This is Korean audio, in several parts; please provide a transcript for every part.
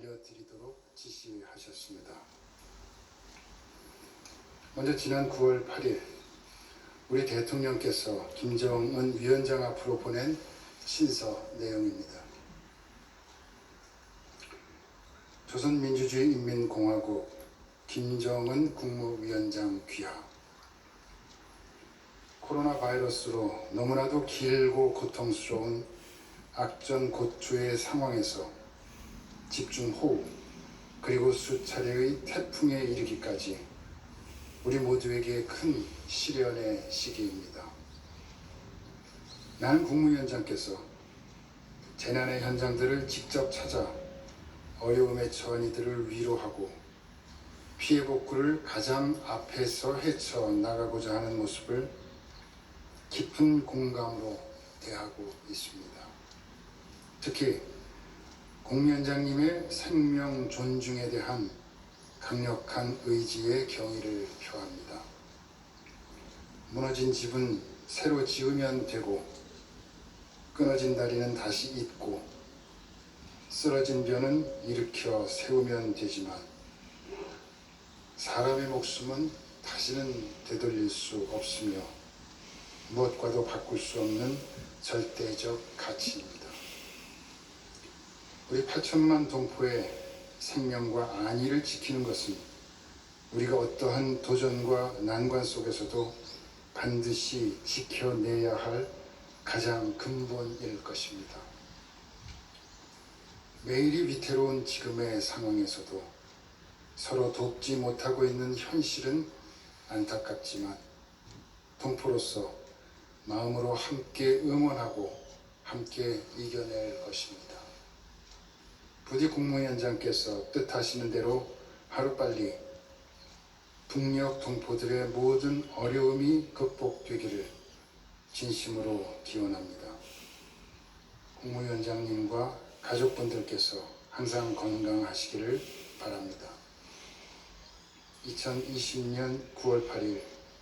알려드리도록 지시하셨습니다. 먼저 지난 9월 8일 우리 대통령께서 김정은 위원장 앞으로 보낸 친서 내용입니다. 조선민주주의인민공화국 김정은 국무위원장 귀하 코로나 바이러스로 너무나도 길고 고통스러운 악전고추의 상황에서 집중 호우 그리고 수차례의 태풍에 이르기까지 우리 모두에게 큰 시련의 시기입니다. 나는 국무위원장께서 재난의 현장들을 직접 찾아 어려움에 처한 이들을 위로하고 피해 복구를 가장 앞에서 헤쳐 나가고자 하는 모습을 깊은 공감으로 대하고 있습니다. 특히 공위원장님의 생명 존중에 대한 강력한 의지에 경의를 표합니다. 무너진 집은 새로 지으면 되고 끊어진 다리는 다시 잇고 쓰러진 벼는 일으켜 세우면 되지만 사람의 목숨은 다시는 되돌릴 수 없으며 무엇과도 바꿀 수 없는 절대적 가치입니다. 우리 8천만 동포의 생명과 안위를 지키는 것은 우리가 어떠한 도전과 난관 속에서도 반드시 지켜내야 할 가장 근본일 것입니다. 매일이 위태로운 지금의 상황에서도 서로 돕지 못하고 있는 현실은 안타깝지만 동포로서 마음으로 함께 응원하고 함께 이겨낼 것입니다. 부디 국무위원장께서 뜻하시는 대로 하루빨리 북녘 동포들의 모든 어려움이 극복되기를 진심으로 기원합니다. 국무위원장님과 가족분들께서 항상 건강하시기를 바랍니다. 2020년 9월 8일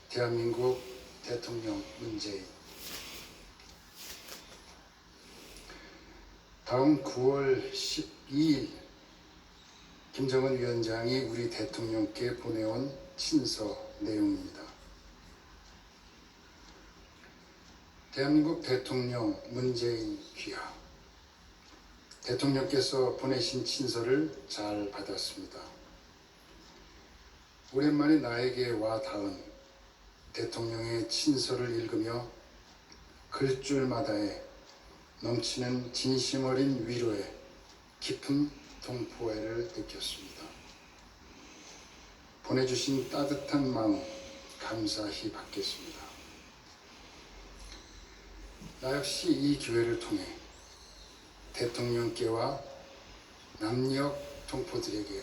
대한민국 대통령 문재인 다음 9월 12일 김정은 위원장이 우리 대통령께 보내온 친서 내용입니다. 대한민국 대통령 문재인 귀하 대통령께서 보내신 친서를 잘 받았습니다. 오랜만에 나에게 와 닿은 대통령의 친서를 읽으며 글줄마다에 넘치는 진심 어린 위로에 깊은 동포애를 느꼈습니다. 보내주신 따뜻한 마음 감사히 받겠습니다. 나 역시 이 기회를 통해 대통령께와 남녘 동포들에게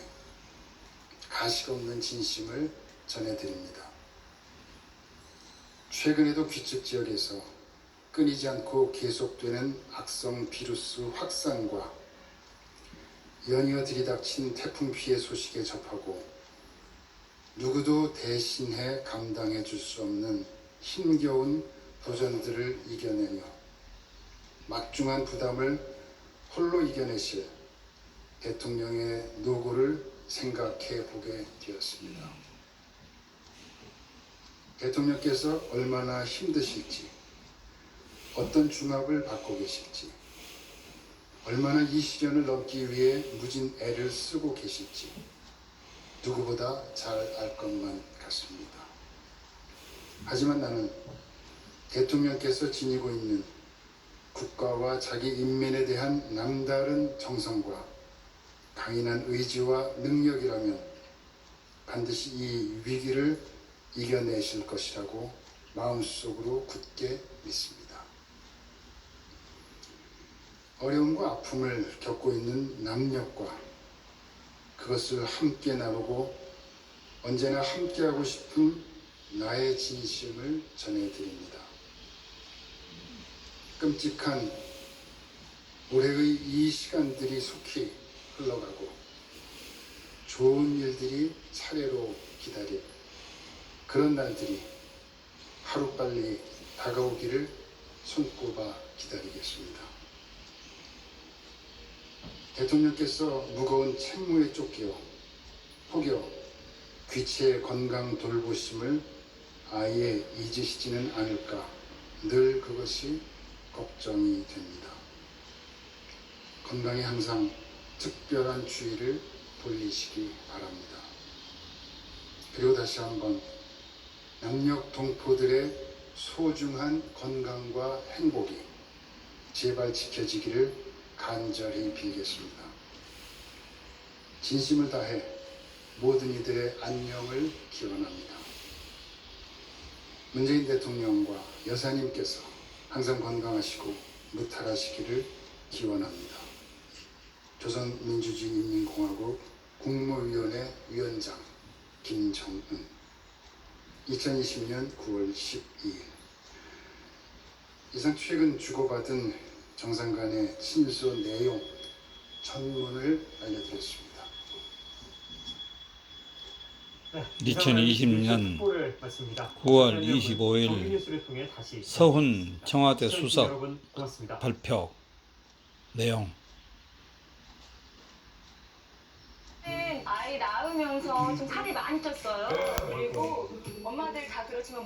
가식 없는 진심을 전해드립니다. 최근에도 귀측 지역에서 끊이지 않고 계속되는 악성 비루스 확산과 연이어 들이닥친 태풍 피해 소식에 접하고 누구도 대신해 감당해 줄 수 없는 힘겨운 도전들을 이겨내며 막중한 부담을 홀로 이겨내실 대통령의 노고를 생각해 보게 되었습니다. 대통령께서 얼마나 힘드실지, 어떤 중압을 받고 계실지, 얼마나 이 시련을 넘기 위해 무진 애를 쓰고 계실지 누구보다 잘 알 것만 같습니다. 하지만 나는 대통령께서 지니고 있는 국가와 자기 인민에 대한 남다른 정성과 강인한 의지와 능력이라면 반드시 이 위기를 이겨내실 것이라고 마음속으로 굳게 믿습니다. 어려움과 아픔을 겪고 있는 남녀과 그것을 함께 나누고 언제나 함께하고 싶은 나의 진심을 전해드립니다. 끔찍한 올해의 이 시간들이 속히 흘러가고 좋은 일들이 차례로 기다릴 그런 날들이 하루빨리 다가오기를 손꼽아 기다리겠습니다. 대통령께서 무거운 책무에 쫓겨 혹여 귀치의 건강 돌보심을 아예 잊으시지는 않을까 늘 그것이 걱정이 됩니다. 건강에 항상 특별한 주의를 돌리시기 바랍니다. 그리고 다시 한번 양력 동포들의 소중한 건강과 행복이 제발 지켜지기를 간절히 빌겠습니다. 진심을 다해 모든 이들의 안녕을 기원합니다. 문재인 대통령과 여사님께서 항상 건강하시고 무탈하시기를 기원합니다. 조선민주주의인민공화국 국무위원회 위원장 김정은 2020년 9월 12일 이상 최근 주고받은 정상 간의 친서 내용 전문을 알려드렸습니다. 네, 2020년 속보를 마칩니다. 9월 시청자 여러분, 25일 정규뉴스를 통해 다시 서훈 청와대 수석 여러분. 발표 내용 아이 낳으면서 좀 살이 많이 쪘어요. 그리고 엄마들 다 그렇지만